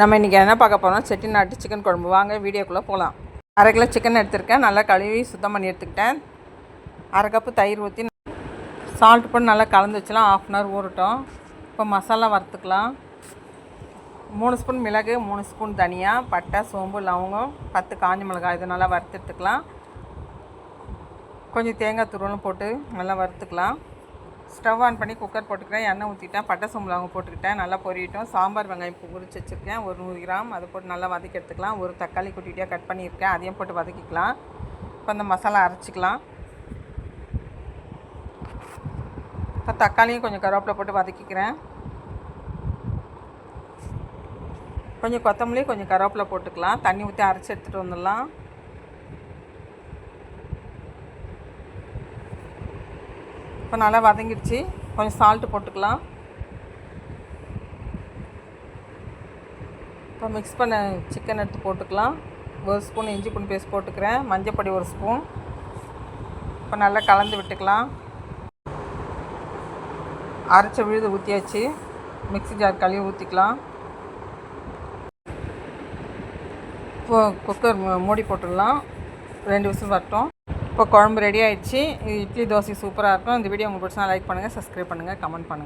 நம்ம இன்றைக்கி என்ன பார்க்க போகிறோம் செட்டிநாட்டு சிக்கன் குழம்பு. வாங்க வீடியோக்குள்ளே போகலாம் அரை கிலோ சிக்கன் எடுத்திருக்கேன். நல்லா கழுவி சுத்தம் பண்ணி எடுத்துக்கிட்டேன். அரை கப்பு தயிர் ஊற்றி சால்ட் போட்டு நல்லா கலந்து வச்சலாம். ஆஃப் அன் ஹவர் ஊறட்டும். இப்போ மசாலா வறுத்துக்கலாம். மூணு ஸ்பூன் மிளகு மூணு ஸ்பூன் தனியா பட்டை சோம்பு லவங்கம் பத்து காஞ்ச மிளகாய் இது நல்லா வறுத்து எடுத்துக்கலாம். கொஞ்சம் தேங்காய் துருவலும் போட்டு நல்லா வறுத்துக்கலாம். ஸ்டவ் ஆன் பண்ணி குக்கர் போட்டுக்கிறேன். எண்ணெய் ஊற்றிட்டேன் பட்டை சோம்பு போட்டுக்கிட்டேன். நல்லா பொரியட்டும். சாம்பார் வெங்காயம் உரிச்சு வச்சுருக்கேன். ஒரு நூறு கிராம். அதை போட்டு நல்லா வதக்கி எடுத்துக்கலாம். ஒரு தக்காளி குட்டிகிட்டே கட் பண்ணியிருக்கேன். அதையும் போட்டு வதக்கிக்கலாம். இப்போ அந்த மசாலா அரைச்சிக்கலாம். இப்போ தக்காளியும் கொஞ்சம் கருவேப்பிலை போட்டு வதக்கிக்கிறேன். கொஞ்சம் கொத்தமல்லி கொஞ்சம் கருவேப்பிலை போட்டுக்கலாம். தண்ணி ஊற்றி அரைச்சி எடுத்துகிட்டு வந்துடலாம். இப்போ நல்லா வதங்கிடுச்சு. கொஞ்சம் சால்ட்டு போட்டுக்கலாம். இப்போ மிக்ஸ் பண்ண சிக்கன் எடுத்து போட்டுக்கலாம். ஒரு ஸ்பூன் இஞ்சி பூண்டு பேஸ்ட் போட்டுக்கிறேன். மஞ்சப்பொடி ஒரு ஸ்பூன் இப்போ நல்லா கலந்து விட்டுக்கலாம். அரைச்ச விழுது ஊற்றியாச்சு மிக்ஸி ஜார் கழுவி ஊற்றிக்கலாம் இப்போ குக்கர் மூடி போட்டுடலாம். ரெண்டு விசில் வரட்டும். இப்போ குழம்பு ரெடி ஆயிடுச்சு. இது இட்லி தோசை சூப்பராக இருக்கும். இந்த வீடியோ உங்களுக்கு பிடிச்சா லைக் பண்ணுங்கள் சப்ஸ்கிரைப் பண்ணுங்கள் கமெண்ட் பண்ணுங்கள்